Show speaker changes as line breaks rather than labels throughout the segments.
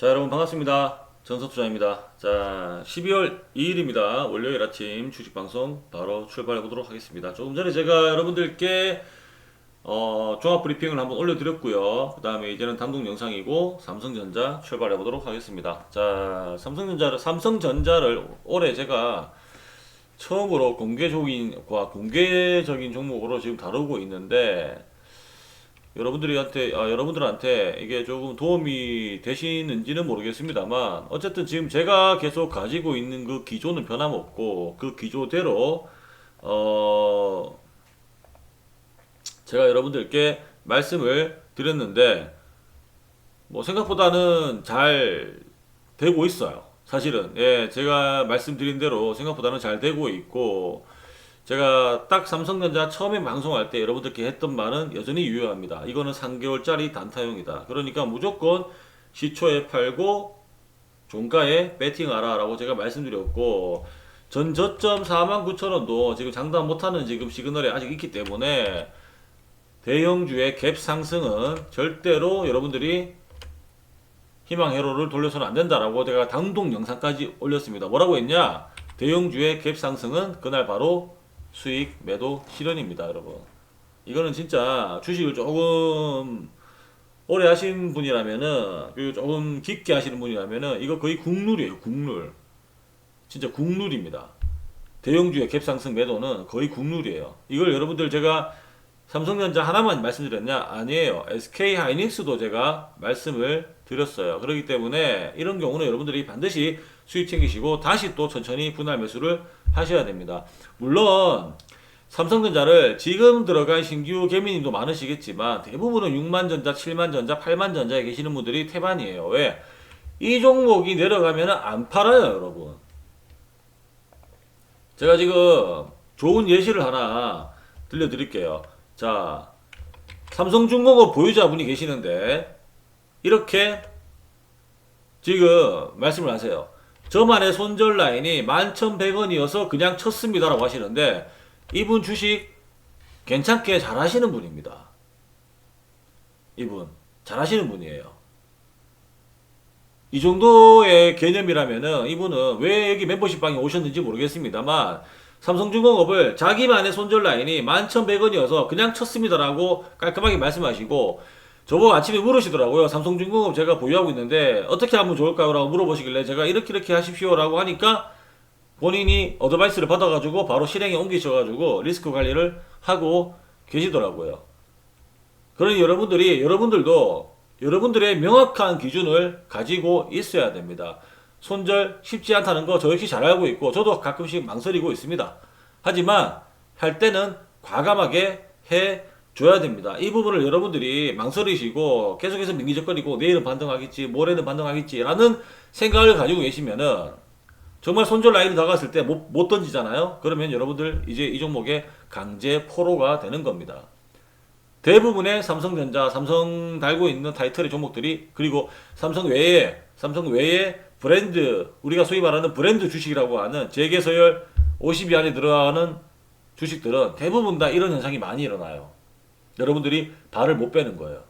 자 여러분 반갑습니다. 전석투자입니다. 자 12월 2일입니다. 월요일 아침 주식 방송 바로 출발해 보도록 하겠습니다. 조금 전에 제가 여러분들께 어, 종합 브리핑을 한번 올려드렸고요. 그 다음에 이제는 단독 영상이고 삼성전자 출발해 보도록 하겠습니다. 자 삼성전자를 삼성전자를 올해 제가 처음으로 공개적인과 공개적인 종목으로 지금 다루고 있는데 여러분들한테 아, 여러분들한테 이게 조금 도움이 되시는지는 모르겠습니다만 어쨌든 지금 제가 계속 가지고 있는 그 기조는 변함없고 그 기조대로 어 제가 여러분들께 말씀을 드렸는데 뭐 생각보다는 잘 되고 있어요. 사실은 예 제가 말씀드린 대로 생각보다는 잘 되고 있고 제가 딱 삼성전자 처음에 방송할 때 여러분들께 했던 말은 여전히 유효합니다. 이거는 3개월짜리 단타용이다. 그러니까 무조건 시초에 팔고 종가에 배팅하라 라고 제가 말씀드렸고 전 저점 49,000원도 지금 장담 못하는 지금 시그널이 아직 있기 때문에 대형주의 갭 상승은 절대로 여러분들이 희망 회로를 돌려서는 안 된다라고 제가 단독 영상까지 올렸습니다. 뭐라고 했냐? 대형주의 갭 상승은 그날 바로 수익 매도 실현입니다, 여러분. 이거는 진짜 주식을 조금 오래 하신 분이라면은 그리고 조금 깊게 하시는 분이라면은 이거 거의 국룰이에요, 국룰. 진짜 국룰입니다. 대형주의 갭 상승 매도는 거의 국룰이에요. 이걸 여러분들 제가 삼성전자 하나만 말씀드렸냐? 아니에요. SK 하이닉스도 제가 말씀을 드렸어요. 그렇기 때문에 이런 경우는 여러분들이 반드시 수익 챙기시고 다시 또 천천히 분할 매수를 하셔야 됩니다. 물론 삼성전자를 지금 들어간 신규 개미님도 많으시겠지만 대부분은 6만전자, 7만전자, 8만전자에 계시는 분들이 태반이에요. 왜? 이 종목이 내려가면 안 팔아요, 여러분. 제가 지금 좋은 예시를 하나 들려드릴게요. 자, 삼성중공업 보유자분이 계시는데 이렇게 지금 말씀을 하세요. 저만의 손절 라인이 11,100원이어서 그냥 쳤습니다라고 하시는데 이분 주식 괜찮게 잘 하시는 분입니다. 이분 잘 하시는 분이에요. 이 정도의 개념이라면은 이분은 왜 여기 멤버십 방에 오셨는지 모르겠습니다만 삼성중공업을 자기만의 손절 라인이 11,100원이어서 그냥 쳤습니다라고 깔끔하게 말씀하시고 저보고 아침에 물으시더라고요. 삼성중공업 제가 보유하고 있는데 어떻게 하면 좋을까요? 라고 물어보시길래 제가 이렇게 이렇게 하십시오 라고 하니까 본인이 어드바이스를 받아가지고 바로 실행에 옮기셔가지고 리스크 관리를 하고 계시더라고요. 그러니 여러분들이 여러분들도 여러분들의 명확한 기준을 가지고 있어야 됩니다. 손절 쉽지 않다는 거 저 역시 잘 알고 있고 저도 가끔씩 망설이고 있습니다. 하지만 할 때는 과감하게 해 줘야 됩니다. 이 부분을 여러분들이 망설이시고 계속해서 민기적거리고 내일은 반등하겠지, 모레는 반등하겠지라는 생각을 가지고 계시면은 정말 손절 라인이 다가왔을 때 못 못 던지잖아요. 그러면 여러분들 이제 이 종목에 강제 포로가 되는 겁니다. 대부분의 삼성전자, 삼성 달고 있는 타이틀의 종목들이 그리고 삼성 외에 삼성 외에 브랜드 우리가 소위 말하는 브랜드 주식이라고 하는 재계서열 50위 안에 들어가는 주식들은 대부분 다 이런 현상이 많이 일어나요. 여러분들이 발을 못 빼는 거예요.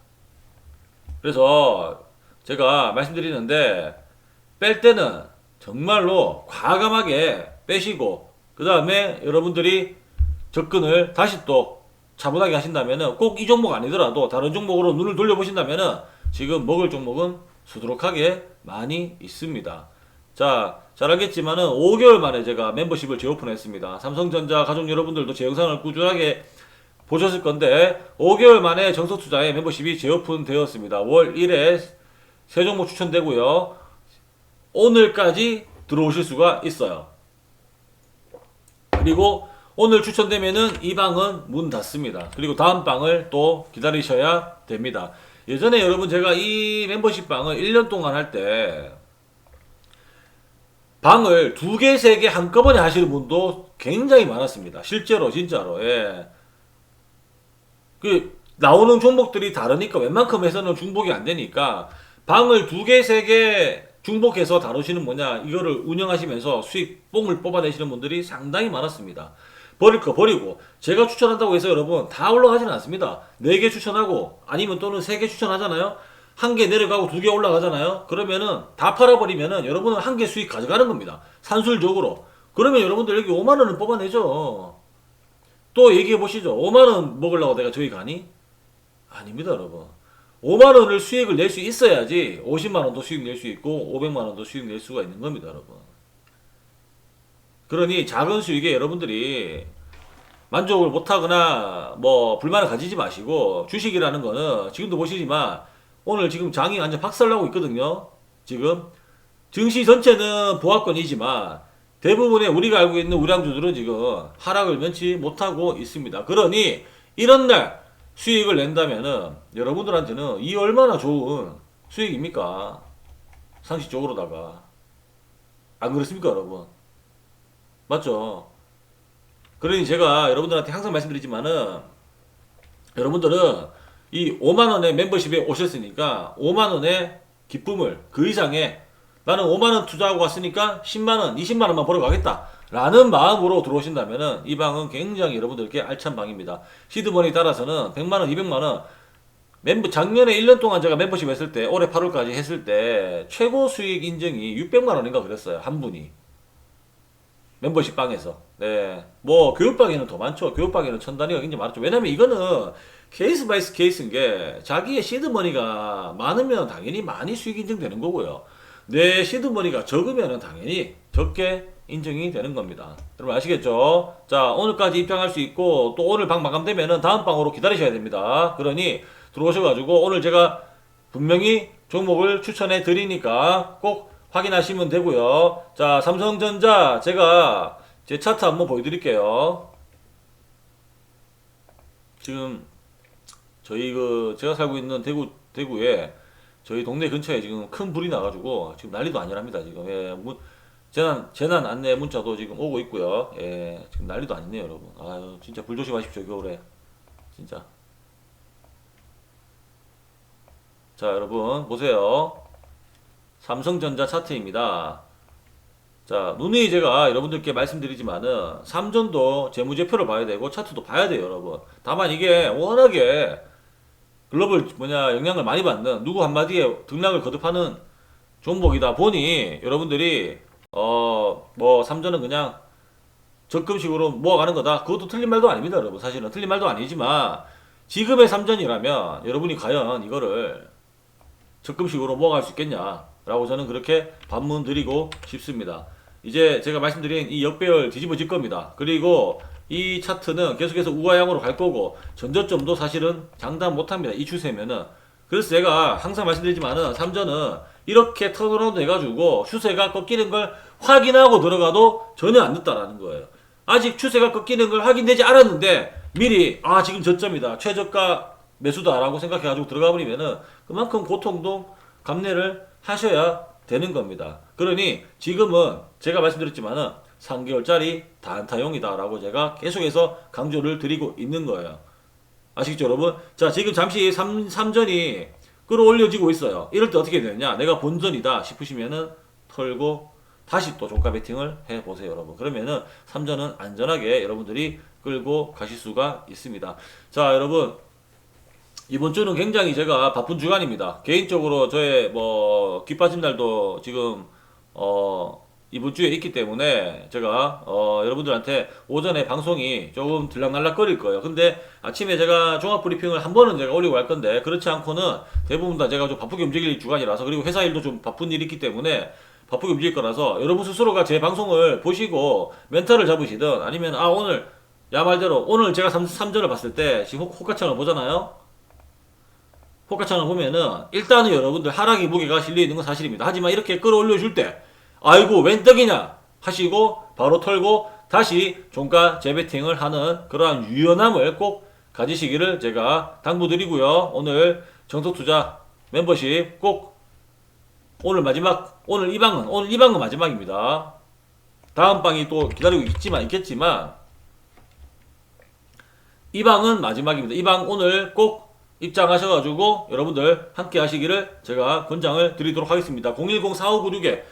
그래서 제가 말씀드리는데 뺄 때는 정말로 과감하게 빼시고 그 다음에 여러분들이 접근을 다시 또 차분하게 하신다면은 꼭 이 종목 아니더라도 다른 종목으로 눈을 돌려보신다면은 지금 먹을 종목은 수두룩하게 많이 있습니다. 자, 잘 알겠지만은 5개월 만에 제가 멤버십을 재오픈했습니다. 삼성전자 가족 여러분들도 제 영상을 꾸준하게 보셨을 건데 5개월 만에 정석 투자의 멤버십이 재오픈 되었습니다. 월 1회 세 종목 추천되고요. 오늘까지 들어오실 수가 있어요. 그리고 오늘 추천되면은 이 방은 문 닫습니다. 그리고 다음 방을 또 기다리셔야 됩니다. 예전에 여러분 제가 이 멤버십 방을 1년 동안 할 때 방을 두 개, 세 개 한꺼번에 하시는 분도 굉장히 많았습니다. 실제로 진짜로. 예. 그 나오는 종목들이 다르니까 웬만큼 해서는 중복이 안 되니까 방을 두 개, 세 개 중복해서 다루시는 뭐냐 이거를 운영하시면서 수익 뽕을 뽑아내시는 분들이 상당히 많았습니다. 버릴 거 버리고 제가 추천한다고 해서 여러분 다 올라가지는 않습니다. 네개 추천하고 아니면 또는 세개 추천하잖아요. 한 개 내려가고 두 개 올라가잖아요. 그러면은 다 팔아버리면은 여러분은 한 개 수익 가져가는 겁니다. 산술적으로. 그러면 여러분들 여기 5만 원을 뽑아내죠. 또 얘기해 보시죠. 5만 원 먹으려고 내가 저기 가니? 아닙니다, 여러분. 5만 원을 수익을 낼 수 있어야지 50만 원도 수익 낼 수 있고 500만 원도 수익 낼 수가 있는 겁니다, 여러분. 그러니 작은 수익에 여러분들이 만족을 못하거나 뭐 불만을 가지지 마시고 주식이라는 거는 지금도 보시지만 오늘 지금 장이 완전 박살나고 있거든요. 지금 증시 전체는 보합권이지만 대부분의 우리가 알고 있는 우량주들은 지금 하락을 면치 못하고 있습니다. 그러니 이런 날 수익을 낸다면은 여러분들한테는 이 얼마나 좋은 수익입니까? 상식적으로다가 안 그렇습니까, 여러분? 맞죠? 그러니 제가 여러분들한테 항상 말씀드리지만은 여러분들은 이 5만 원의 멤버십에 오셨으니까 5만 원의 기쁨을 그 이상의 나는 5만 원 투자하고 왔으니까 10만 원, 20만 원만 벌어 가겠다. 라는 마음으로 들어오신다면은 이 방은 굉장히 여러분들께 알찬 방입니다. 시드머니 따라서는 100만 원, 200만 원 멤버 작년에 1년 동안 제가 멤버십 했을 때 올해 8월까지 했을 때 최고 수익 인정이 600만 원인가 그랬어요. 한 분이. 멤버십 방에서. 네. 뭐, 교육방에는 더 많죠. 교육방에는 천 단위가 굉장히 많죠. 왜냐면 이거는 케이스 바이스 케이스인 게 자기의 시드머니가 많으면 당연히 많이 수익 인정되는 거고요. 내 시드머니가 적으면 당연히 적게 인정이 되는 겁니다. 여러분 아시겠죠? 자, 오늘까지 입장할 수 있고 또 오늘 방 마감되면은 다음 방으로 기다리셔야 됩니다. 그러니 들어오셔가지고 오늘 제가 분명히 종목을 추천해 드리니까 꼭 확인하시면 되고요. 자, 삼성전자 제가 제 차트 한번 보여드릴게요. 지금 저희 그 제가 살고 있는 대구 대구에 저희 동네 근처에 지금 큰 불이 나가지고 지금 난리도 아니랍니다. 지금 예, 문, 재난 재난 안내 문자도 지금 오고 있고요. 예, 지금 난리도 아니네요, 여러분. 아유, 진짜 불 조심하십시오, 겨울에. 진짜. 자, 여러분 보세요. 삼성전자 차트입니다. 자, 누누이 제가 여러분들께 말씀드리지만은 삼전도 재무제표를 봐야 되고 차트도 봐야 돼요, 여러분. 다만 이게 워낙에 글로벌 뭐냐 영향을 많이 받는 누구 한마디에 등락을 거듭하는 종목이다 보니 여러분들이 어 뭐 삼전은 그냥 적금식으로 모아가는 거다. 그것도 틀린 말도 아닙니다, 여러분. 사실은 틀린 말도 아니지만 지금의 삼전이라면 여러분이 과연 이거를 적금식으로 모아갈 수 있겠냐라고 저는 그렇게 반문 드리고 싶습니다. 이제 제가 말씀드린 이 역배열 뒤집어질 겁니다. 그리고 이 차트는 계속해서 우하향으로 갈 거고 전저점도 사실은 장담 못합니다. 이 추세면은 그래서 제가 항상 말씀드리지만은 삼전은 이렇게 턴어라운드 해가지고 추세가 꺾이는 걸 확인하고 들어가도 전혀 안 늦다라는 거예요. 아직 추세가 꺾이는 걸 확인되지 않았는데 미리 아 지금 저점이다 최저가 매수다라고 생각해가지고 들어가 버리면은 그만큼 고통도 감내를 하셔야 되는 겁니다. 그러니 지금은 제가 말씀드렸지만은 3개월짜리 단타용이다라고 제가 계속해서 강조를 드리고 있는 거예요. 아시겠죠, 여러분? 자, 지금 잠시 3, 삼전이 끌어올려지고 있어요. 이럴 때 어떻게 되느냐? 내가 본전이다 싶으시면은 털고 다시 또 종가 베팅을 해 보세요, 여러분. 그러면은 3전은 안전하게 여러분들이 끌고 가실 수가 있습니다. 자, 여러분. 이번 주는 굉장히 제가 바쁜 주간입니다. 개인적으로 저의 뭐 기빠진 날도 지금 어 이번 주에 있기 때문에 제가 어 여러분들한테 오전에 방송이 조금 들락날락 거릴 거예요. 근데 아침에 제가 종합 브리핑을 한 번은 제가 올리고 갈 건데 그렇지 않고는 대부분 다 제가 좀 바쁘게 움직일 주간이라서 그리고 회사 일도 좀 바쁜 일이 있기 때문에 바쁘게 움직일 거라서 여러분 스스로가 제 방송을 보시고 멘탈을 잡으시든 아니면 아 오늘 야 말대로 오늘 제가 3, 전을 봤을 때 지금 호- 호가창을 보잖아요. 호가창을 보면은 일단은 여러분들 하락의 무게가 실려 있는 건 사실입니다. 하지만 이렇게 끌어올려 줄 때 아이고 웬 떡이냐 하시고 바로 털고 다시 종가 재배팅을 하는 그러한 유연함을 꼭 가지시기를 제가 당부드리고요. 오늘 정석투자 멤버십 꼭 오늘 마지막 오늘 이 방은 오늘 이 방은 마지막입니다. 다음 방이 또 기다리고 있지만 있겠지만 이 방은 마지막입니다. 이 방 오늘 꼭 입장하셔가지고 여러분들 함께 하시기를 제가 권장을 드리도록 하겠습니다. 010-4596에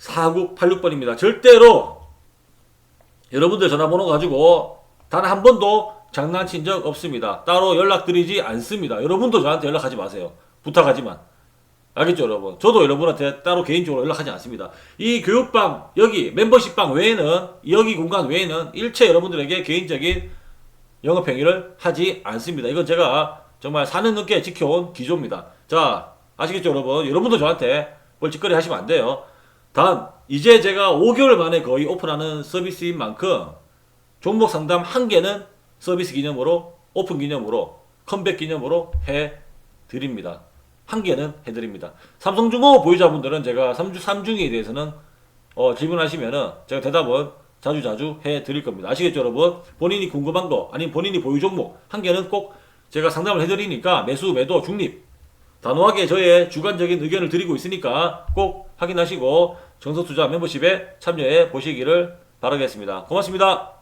4986번입니다. 절대로 여러분들 전화번호 가지고 단 한 번도 장난친 적 없습니다. 따로 연락드리지 않습니다. 여러분도 저한테 연락하지 마세요. 부탁하지만. 알겠죠, 여러분? 저도 여러분한테 따로 개인적으로 연락하지 않습니다. 이 교육방, 여기 멤버십방 외에는, 여기 공간 외에는 일체 여러분들에게 개인적인 영업행위를 하지 않습니다. 이건 제가 정말 4년 넘게 지켜온 기조입니다. 자, 아시겠죠, 여러분? 여러분도 저한테 뻘짓거리 하시면 안 돼요. 단, 이제 제가 5개월 만에 거의 오픈하는 서비스인 만큼 종목 상담 한 개는 서비스 기념으로, 오픈 기념으로, 컴백 기념으로 해 드립니다. 한 개는 해 드립니다. 삼성중공업 보유자분들은 제가 3주, 3중에 대해서는 어, 질문하시면은 제가 대답은 자주 자주 해 드릴 겁니다. 아시겠죠, 여러분? 본인이 궁금한 거, 아니면 본인이 보유 종목 한 개는 꼭 제가 상담을 해 드리니까 매수, 매도, 중립 단호하게 저의 주관적인 의견을 드리고 있으니까 꼭 확인하시고 정석투자 멤버십에 참여해 보시기를 바라겠습니다. 고맙습니다.